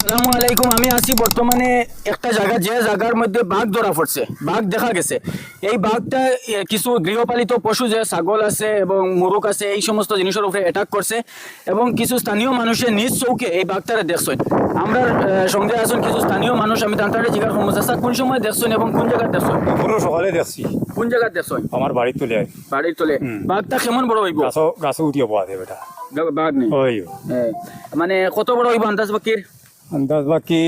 আসসালামু আলাইকুম আমি আছি বর্তমানে একটা জায়গা যে জায়গার মধ্যে বাঘ ধরা পড়ছে বাঘ দেখা গেছে। এই বাঘটা কিছু গৃহপালিত পশু যে ছাগল আছে এবং মুরুক আছে এই সমস্ত জিনিসের উপরে অ্যাটাক করছে এবং কিছু স্থানীয় মানুষের নিজ চৌকে এই বাঘটারে দেখছেন। আমরা সঙ্গে আছেন কিছু স্থানীয় মানুষ আমি তান্তারে জিজ্ঞাসা করব চাচা কোন সময় দেখছেন এবং কোন জায়গায় দেখছেন? পুরো সকালে দেখছি। কোন জায়গায় দেখছেন? আমার বাড়ির তুলে বাড়ির তলে। বাঘটা কেমন বড় হইব? গাছও উঠিয়ে পাওয়া গা- বাঘ নেই? হ্যাঁ। মানে কত বড় হইব আন্দাজ বাকির? আন্দাজ বাকি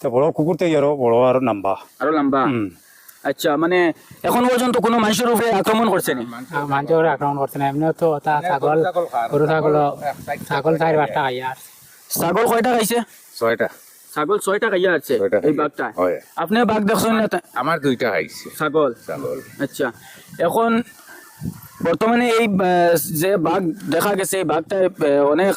তা বড় কুকুর তো আরও বড় আর নাম্বা আরও লম্বা হুম আচ্ছা মানে এখন পর্যন্ত কোনো মানুষের উপরে আক্রমণ করছে না মানুষের আক্রমণ করছে না এমনিও তো তা ছাগল গরু ছাগল ছাগল চার পাঁচটা খাইয়া ছাগল কয়টা খাইছে ছয়টা ছাগল ছয়টা খাইয়া আছে এই বাঘটা আপনি বাঘ দেখছেন না আমার দুইটা খাইছে ছাগল ছাগল আচ্ছা এখন বর্তমানে এই যে বাঘ দেখা গেছে, এই বাঘটা অনেক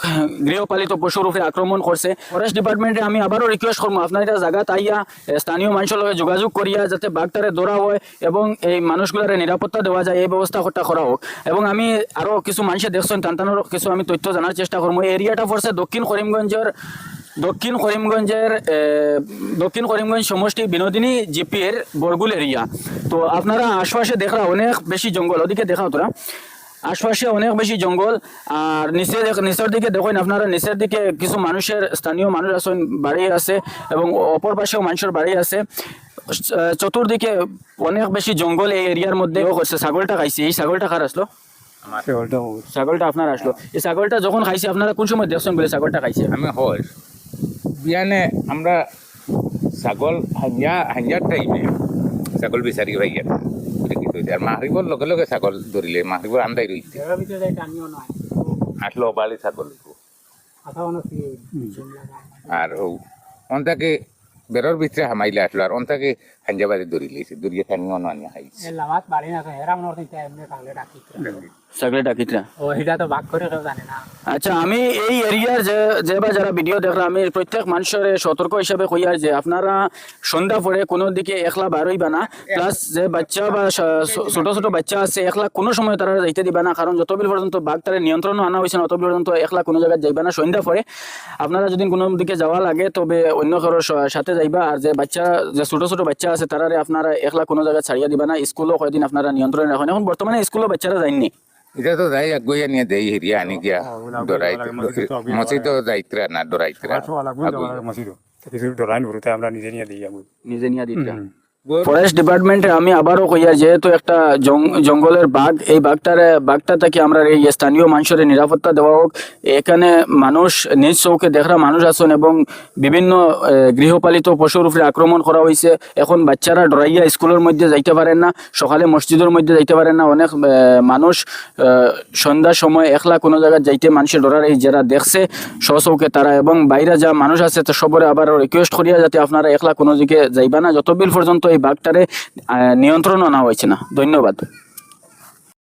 গৃহপালিত পশুর উপরে আক্রমণ করছে। ফরেস্ট ডিপার্টমেন্টে আমি আবারও রিকোয়েস্ট করব, আপনার এটা জায়গা তাইয়া স্থানীয় মানুষের লগে যোগাযোগ করিয়া যাতে বাঘটারে ধরা হয় এবং এই মানুষগুলারে নিরাপত্তা দেওয়া যায়, এই ব্যবস্থা করতে করা হোক। এবং আমি আরও কিছু মানুষে দেখছেন, টানটানোর কিছু আমি তথ্য জানার চেষ্টা করব। এই এরিয়াটা পড়ছে দক্ষিণ করিমগঞ্জের দক্ষিণ করিমগঞ্জের আহ, দক্ষিণ করিমগঞ্জ সমষ্টি বিনোদিনী জিপির বরগুল এরিয়া। তো আপনারা আশপাশে দেখা অনেক বেশি জঙ্গল ওদিকে দেখাও তোরা আশপাশে অনেক বেশি জঙ্গল আর নিচে দেখ- নিচের দিকে দেখুন আপনারা নিচের দিকে কিছু মানুষের স্থানীয় মানুষ আছেন বাড়ি আছে এবং অপর পাশেও মানুষের বাড়ি আছে। চতুর্দিকে অনেক বেশি জঙ্গল এই এরিয়ার মধ্যে করছে ছাগলটা খাইছে। এই ছাগলটা কার আসলো? ছাগলটা আপনার আসলো। এই ছাগলটা যখন খাইছে আপনারা কোন সময় দেখছেন বলে ছাগলটা খাইছে? আমি হয় বিয়ানে আমরা ছাগল হাঞ্জা হাঞ্জার টাইমে ছাগল বিচারি ভাই গেছে আর মাহরিবর লগে লগে ছাগল ধরিলে মাহরিবর আন্দাই রইছে আসলো বালি ছাগল। আর ও অন্তাকে বেরোর ভিতরে হামাইলে আসলো আর অন্তাকে হাঞ্জাবাদে ধরি লইছে নানিয়া খাইছে লামাত বাড়ি না হেরা মনে এমনি ডাকিতরা। ও সেটা তো ভাগ করে কেউ জানে না। আচ্ছা আমি এই এরিয়ার যে যে বা যারা ভিডিও দেখলাম আমি প্রত্যেক মানুষের সতর্ক হিসাবে কইয়ার যে আপনারা সন্ধ্যা পরে কোনো দিকে একলা বার হইবা না। প্লাস যে বাচ্চা বা ছোট ছোট বাচ্চা আছে একলা কোনো সময় তারা যাইতে দিবা না কারণ যতবিল পর্যন্ত বাঘ তারা নিয়ন্ত্রণ আনা হয়েছে না ততবিল পর্যন্ত একলা কোনো জায়গায় যাইবা না সন্ধ্যা পরে। আপনারা যদি কোনো দিকে যাওয়া লাগে তবে অন্য কারোর সাথে যাইবা আর যে বাচ্চা যে ছোট ছোট বাচ্চা আছে তারারে আপনারা একলা কোনো জায়গায় ছাড়িয়ে দিবা না। স্কুলও কয়দিন আপনারা নিয়ন্ত্রণে রাখেন এখন বর্তমানে স্কুলও বাচ্চারা যায়নি। এটা তো যাই আগুয়া নিয়ে দেই হেরিয়া আনি গিয়া ডরাই মসজিদ যাইত্রা না ডরাইত্রা ডরাইন আমরা নিজে নিয়ে দিই আমি নিজে নিয়ে দিতে ফরেস্ট ডিপার্টমেন্টে আমি আবারও কইয়া, যেহেতু একটা জঙ্গলের বাঘ, এই বাঘটার, বাঘটা থেকে আমরা এই স্থানীয় মানুষের নিরাপত্তা দেওয়া হোক। এখানে মানুষ, নিজ চৌকে দেখা মানুষ আছেন এবং বিভিন্ন গৃহপালিত পশুর উপরে আক্রমণ করা হয়েছে এখন বাচ্চারা ডরাইয়া স্কুলের মধ্যে যাইতে পারেন না, সকালে মসজিদের মধ্যে যাইতে পারেন না। অনেক মানুষ সন্ধ্যার সময় একলা কোনো জায়গায় যাইতে মানুষের ডরার এই যারা দেখছে সচৌকে তারা এবং বাইরে যা মানুষ আছে, তো সবরে আবার রিকোয়েস্ট করিয়া যাতে আপনারা একলা কোনো দিকে যাইবা না। যতবিল পর্যন্ত এই বাঘটারে নিয়ন্ত্রণও নেওয়া হয়েছে না। ধন্যবাদ।